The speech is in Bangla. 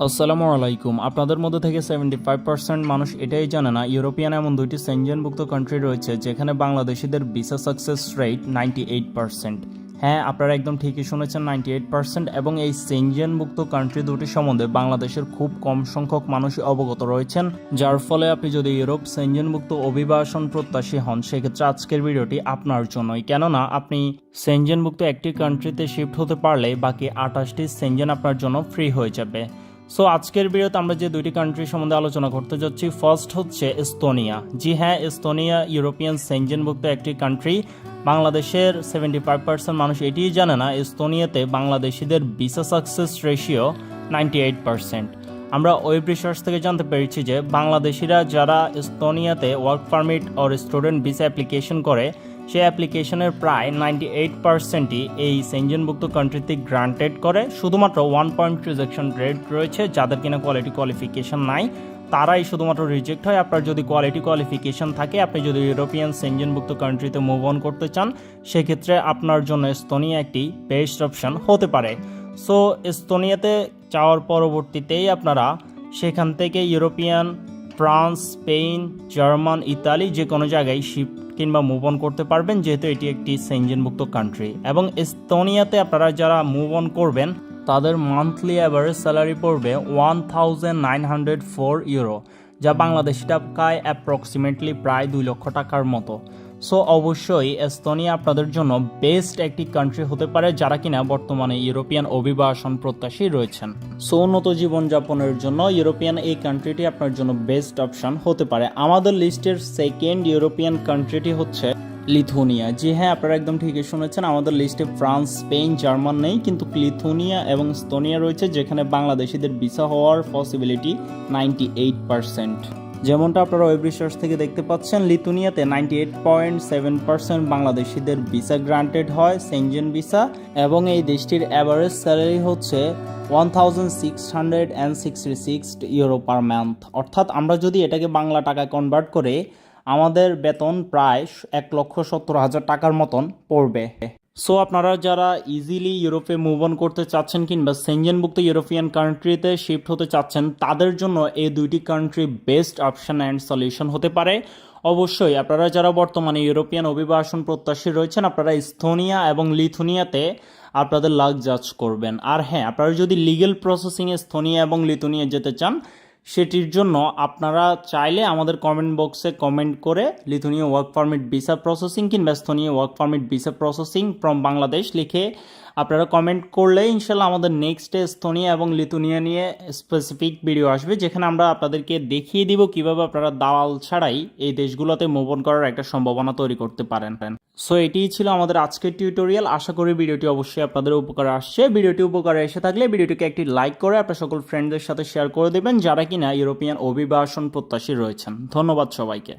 আসসালামু আলাইকুম। আপনাদের মধ্যে থেকে সেভেন্টি ফাইভ পার্সেন্ট মানুষ এটাই জানে না, ইউরোপিয়ান এমন দুইটি সেনজেনভুক্ত কান্ট্রি রয়েছে যেখানে বাংলাদেশিদের visa success rate ninety eight percent হ্যাঁ আপনারা একদম ঠিকই শুনেছেন নাইনটি এইট পার্সেন্ট এবং এই সেনজেনভুক্ত কান্ট্রি দুটি সম্বন্ধে বাংলাদেশের খুব কম সংখ্যক মানুষই অবগত রয়েছেন, যার ফলে আপনি যদি ইউরোপ সেনজেনভুক্ত অভিবাসন প্রত্যাশী হন, সেক্ষেত্রে আজকের ভিডিওটি আপনার জন্যই। কেননা, আপনি সেনজেনভুক্ত একটি কান্ট্রিতে শিফট হতে পারলে বাকি আঠাশটি সেনজেন আপনার জন্য ফ্রি হয়ে যাবে। সো আজকের ভিডিওতে আমরা যে দুইটি কান্ট্রি সম্বন্ধে আলোচনা করতে যাচ্ছি ফার্স্ট হচ্ছে এস্তোনিয়া জি হ্যাঁ এস্তোনিয়া ইউরোপিয়ান সেনজেনভুক্ত একটি কান্ট্রি বাংলাদেশের সেভেন্টি ফাইভ পার্সেন্ট মানুষ এটিই জানে না এস্তোনিয়াতে বাংলাদেশিদের visa success ratio ninety eight percent আমরা ওয়েব রিসার্চ থেকে জানতে পেরেছি যে বাংলাদেশিরা যারা এস্তোনিয়াতে work permit or student visa application করে সেই অ্যাপ্লিকেশনের প্রায় নাইনটি এইট পার্সেন্টই এই সেঞ্জনভুক্ত কান্ট্রিতে গ্রান্টেড করে। শুধুমাত্র ওয়ান পয়েন্ট রিজেকশন রেট রয়েছে, যাদের কিনা কোয়ালিটি কোয়ালিফিকেশন নাই, তারাই শুধুমাত্র রিজেক্ট হয়। আপনার যদি কোয়ালিটি কোয়ালিফিকেশন থাকে, আপনি যদি ইউরোপিয়ান সেঞ্জনভুক্ত কান্ট্রিতে মুভ অন করতে চান, সেক্ষেত্রে আপনার জন্য এস্তোনিয়া একটি বেস্ট অপশন হতে পারে। সো এস্তোনিয়াতে যাওয়ার পরবর্তীতেই আপনারা সেখান থেকে European France, Spain, German, Italy যে কোনো জায়গায় শিফট কিংবা মুভ অন করতে পারবেন, যেহেতু এটি একটি সেঞ্জেনভুক্ত কান্ট্রি এবং এস্তোনিয়াতে আপনারা যারা মুভ অন করবেন, তাদের মান্থলি অ্যাভারেজ স্যালারি পড়বে one thousand nine hundred four euro যা বাংলাদেশি টাকায় অ্যাপ্রক্সিমেটলি প্রায় দুই লক্ষ টাকার মতো। সো অবশ্যই এস্তোনিয়া আপনাদের জন্য বেস্ট একটি কান্ট্রি হতে পারে যারা কিনা বর্তমানে ইউরোপিয়ান অভিবাসন প্রত্যাশী রয়েছেন। সো উন্নত জীবনযাপনের জন্য ইউরোপিয়ান এই কান্ট্রিটি আপনার জন্য বেস্ট অপশন হতে পারে। আমাদের লিস্টের সেকেন্ড ইউরোপিয়ান কান্ট্রিটি হচ্ছে লিথুনিয়া। জি হ্যাঁ আপনারা একদম ঠিকই শুনেছেন, আমাদের লিস্টে ফ্রান্স, স্পেন, জার্মান নেই, কিন্তু লিথুনিয়া এবং স্তোনিয়া রয়েছে, যেখানে বাংলাদেশিদের ভিসা হওয়ার পসিবিলিটি নাইনটি এইট পার্সেন্ট যেমনটা আপনারা ওয়েব রিসার্চ থেকে দেখতে পাচ্ছেন, লিথুনিয়াতে ninety eight point seven percent বাংলাদেশিদের ভিসা গ্রান্টেড হয় সেনজেন ভিসা এবং এই দেশটির অ্যাভারেজ স্যালারি হচ্ছে one thousand six hundred and sixty six euro per month অর্থাৎ আমরা যদি এটাকে বাংলা টাকায় কনভার্ট করে, আমাদের বেতন প্রায় এক লক্ষ সত্তর হাজার টাকার মতন পড়বে। সো আপনারা যারা ইজিলি ইউরোপে মুভ অন করতে চাচ্ছেন কিংবা সেঞ্জেনভুক্ত ইউরোপিয়ান কান্ট্রিতে শিফট হতে চাচ্ছেন, তাদের জন্য এই দুইটি country best option and solution হতে পারে। অবশ্যই আপনারা যারা বর্তমানে ইউরোপিয়ান অভিবাসন প্রত্যাশী রয়েছেন, আপনারা স্থোনিয়া এবং লিথুনিয়াতে আপনাদের লাক জাজ করবেন। আর হ্যাঁ আপনারা যদি লিগেল প্রসেসিংয়ে স্থোনিয়া এবং লিথুনিয়া যেতে চান সেটির জন্য আপনারা চাইলে আমাদের কমেন্ট বক্সে কমেন্ট করে Lithuania work permit visa processing কিংবা স্থনীয় work permit visa processing from Bangladesh লিখে আপনারা কমেন্ট করলে ইনশাল্লাহ আমাদের নেক্সট স্থনীয় এবং লিথুনিয়া নিয়ে স্পেসিফিক ভিডিও আসবে, যেখানে আমরা আপনাদেরকে দেখিয়ে দিব কীভাবে আপনারা দালাল ছাড়াই এই দেশগুলোতে মুভ অন করার একটা সম্ভাবনা তৈরি করতে পারেন। সো এটিই ছিল আমাদের আজকের টিউটোরিয়াল আশা করি ভিডিওটি অবশ্যই আপনাদের উপকারে আসছে। ভিডিওটি উপকারে এসে থাকলে ভিডিওটিকে একটি লাইক করে আপনার সকল ফ্রেন্ডদের সাথে শেয়ার করে দেবেন যারা কিনা ইউরোপিয়ান অভিবাসন প্রত্যাশী রয়েছেন। ধন্যবাদ সবাইকে।